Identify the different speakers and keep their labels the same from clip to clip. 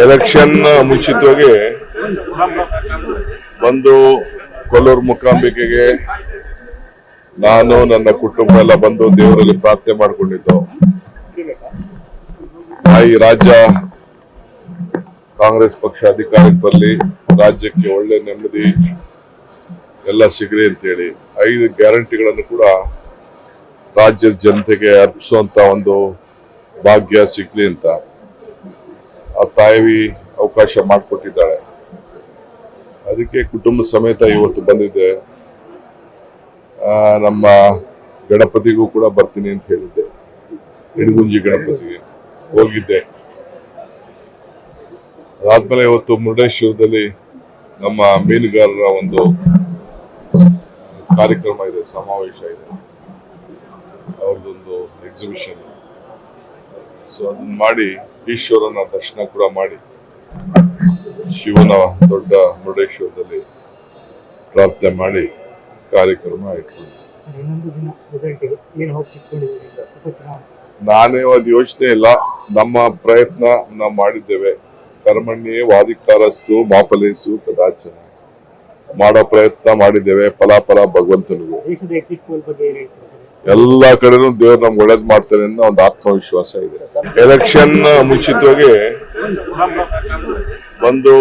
Speaker 1: Election ಮುಂಚಿತವಾಗಿ ಬಂದು ಕೊಲ್ಲೂರು ಮುಕಾಂಬಿಕೆಗೆ ನಾನು, ನನ್ನ ಕುಟುಂಬ ಎಲ್ಲ ಬಂದು ದೇವರಲ್ಲಿ ಪ್ರಾರ್ಥನೆ ಮಾಡಿಕೊಂಡಿದ್ದು. ಈ ರಾಜ್ಯ ಕಾಂಗ್ರೆಸ್ ಪಕ್ಷ ಅಧಿಕಾರಕ್ಕೆ ಬರಲಿ ರಾಜ್ಯಕ್ಕೆ ಒಳ್ಳೆ ನೆಮ್ಮದಿ ಎಲ್ಲ ಸಿಗಲಿ ಅಂತೇಳಿ ಐದು ಗ್ಯಾರಂಟಿಗಳನ್ನು ಕೂಡ ರಾಜ್ಯದ ಜನತೆಗೆ ಅರ್ಪಿಸುವಂತ ಒಂದು ಭಾಗ್ಯ ಸಿಗ್ಲಿ ಅಂತ. ಆ ತಾಯಿ ಅವಕಾಶ ಮಾಡಿಕೊಟ್ಟಿದ್ದಾಳೆ. ಅದಕ್ಕೆ ಕುಟುಂಬ ಸಮೇತ ಇವತ್ತು ಬಂದಿದ್ದೆ. ನಮ್ಮ ಗಣಪತಿಗೂ ಕೂಡ ಬರ್ತೀನಿ ಅಂತ ಹೇಳಿದ್ದೆ. ಇಡಗುಂಜಿ ಗಣಪತಿಗೆ ಹೋಗಿದ್ದೆ. ಅದಾದ್ಮೇಲೆ ಇವತ್ತು ಮುರುಡೇಶ್ವರದಲ್ಲಿ ನಮ್ಮ ಮೀನುಗಾರರ ಒಂದು ಕಾರ್ಯಕ್ರಮ ಇದೆ, ಸಮಾವೇಶ ಇದೆ. ಅವ್ರದ್ದೊಂದು ಎಕ್ಸಿಬಿಷನ್ ಸೊ ಅದನ್ನ ಮಾಡಿ ಈಶ್ವರನ ದರ್ಶನ ಕೂಡ ಮಾಡಿ. ಶಿವನ ದೊಡ್ಡ ಮುರುಡೇಶ್ವರದಲ್ಲಿ ಪ್ರಾರ್ಥನೆ ಮಾಡಿ ಕಾರ್ಯಕ್ರಮ ಇಟ್ಕೊಂಡು ನಾನೇ ಅದು ಯೋಚನೆ ಇಲ್ಲ. ನಮ್ಮ ಪ್ರಯತ್ನ ನಾವು ಮಾಡಿದ್ದೇವೆ. ಕರ್ಮಣ್ಯೇ ವಾದಿಕಾರಸ್ತು ಮಾಪಲೇಸು ಕದಾಚನ. ಮಾಡೋ ಪ್ರಯತ್ನ ಮಾಡಿದ್ದೇವೆ. ಫಲಾಫಲ ಭಗವಂತನಿಗೂ. ಎಲ್ಲಾ ಕಡೆನೂ ದೇವ್ರು ನಮ್ಗೆ ಒಳ್ಳೇದ್ ಮಾಡ್ತಾರೆ ಅನ್ನೋ ಒಂದು ಆತ್ಮವಿಶ್ವಾಸ ಇದೆ. ಎಲೆಕ್ಷನ್ ಮುಂಚಿತವಾಗಿ ಬಂದು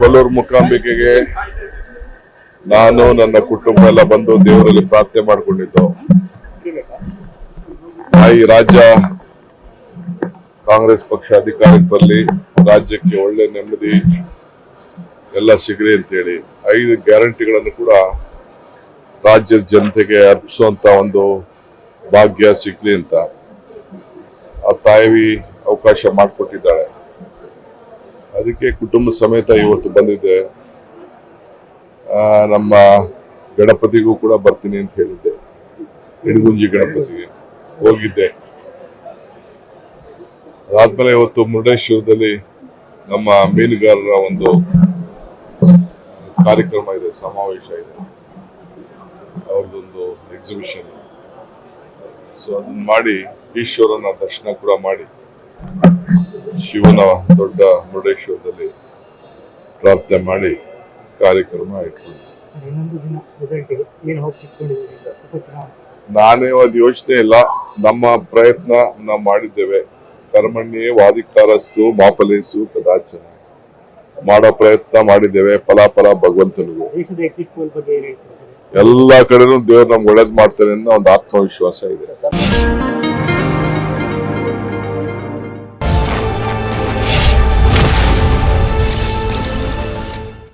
Speaker 1: ಕೊಲ್ಲೂರು ಮುಕಾಂಬಿಕೆಗೆ ನಾನು, ನನ್ನ ಕುಟುಂಬ ಎಲ್ಲ ಬಂದು ದೇವರಲ್ಲಿ ಪ್ರಾರ್ಥನೆ ಮಾಡಿಕೊಂಡಿದ್ದು. ಈ ರಾಜ್ಯ ಕಾಂಗ್ರೆಸ್ ಪಕ್ಷ ಅಧಿಕಾರಕ್ಕೆ ಬರಲಿ ರಾಜ್ಯಕ್ಕೆ ಒಳ್ಳೆ ನೆಮ್ಮದಿ ಎಲ್ಲ ಸಿಗಲಿ ಅಂತೇಳಿ ಐದು ಗ್ಯಾರಂಟಿಗಳನ್ನು ಕೂಡ ರಾಜ್ಯದ ಜನತೆಗೆ ಅರ್ಪಿಸುವಂತ ಒಂದು ಭಾಗ್ಯ ಸಿಗ್ಲಿ ಅಂತ ಆ ತಾಯಿ ಅವಕಾಶ ಮಾಡಿಕೊಟ್ಟಿದ್ದಾಳೆ. ಅದಕ್ಕೆ ಕುಟುಂಬ ಸಮೇತ ಇವತ್ತು ಬಂದಿದ್ದೆ ನಮ್ಮ ಗಣಪತಿಗೂ ಕೂಡ ಬರ್ತೀನಿ ಅಂತ ಹೇಳಿದ್ದೆ. ಇಡಗುಂಜಿ ಗಣಪತಿಗೆ ಹೋಗಿದ್ದೆ. ಅದಾದ್ಮೇಲೆ ಇವತ್ತು ಮುರುಡೇಶ್ವರದಲ್ಲಿ ನಮ್ಮ ಮೀನುಗಾರರ ಒಂದು ಕಾರ್ಯಕ್ರಮ ಇದೆ, ಸಮಾವೇಶ ಇದೆ. ಅವ್ರದ್ದೊಂದು ಎಕ್ಸಿಬಿಷನ್ ಸೊ ಅದನ್ನ ಮಾಡಿ ಈಶ್ವರನ ದರ್ಶನ ಕೂಡ ಮಾಡಿ ಶಿವನ ದೊಡ್ಡ ಮುರುಡೇಶ್ವರದಲ್ಲಿ ಪ್ರಾರ್ಥನೆ ಮಾಡಿ ಕಾರ್ಯಕ್ರಮ ಇಟ್ಕೊಂಡು ನಾನೇ ಅದು ಯೋಚನೆ ಇಲ್ಲ. ನಮ್ಮ ಪ್ರಯತ್ನ ನಾವು ಮಾಡಿದ್ದೇವೆ. ಕರ್ಮಣ್ಯೇ ವಾದಿಕಾರಸ್ತು ಮಾಪಲೇಸು ಕದಾಚನ. ಮಾಡೋ ಪ್ರಯತ್ನ ಮಾಡಿದ್ದೇವೆ. ಫಲಾಫಲ ಭಗವಂತನಿಗೂ. ಎಲ್ಲಾ ಕಡೆನೂ ದೇವ್ರು ನಮ್ಗೆ ಒಳ್ಳೇದ್ ಮಾಡ್ತಾರೆ ಅನ್ನೋ ಒಂದು ಆತ್ಮವಿಶ್ವಾಸ ಇದೆ.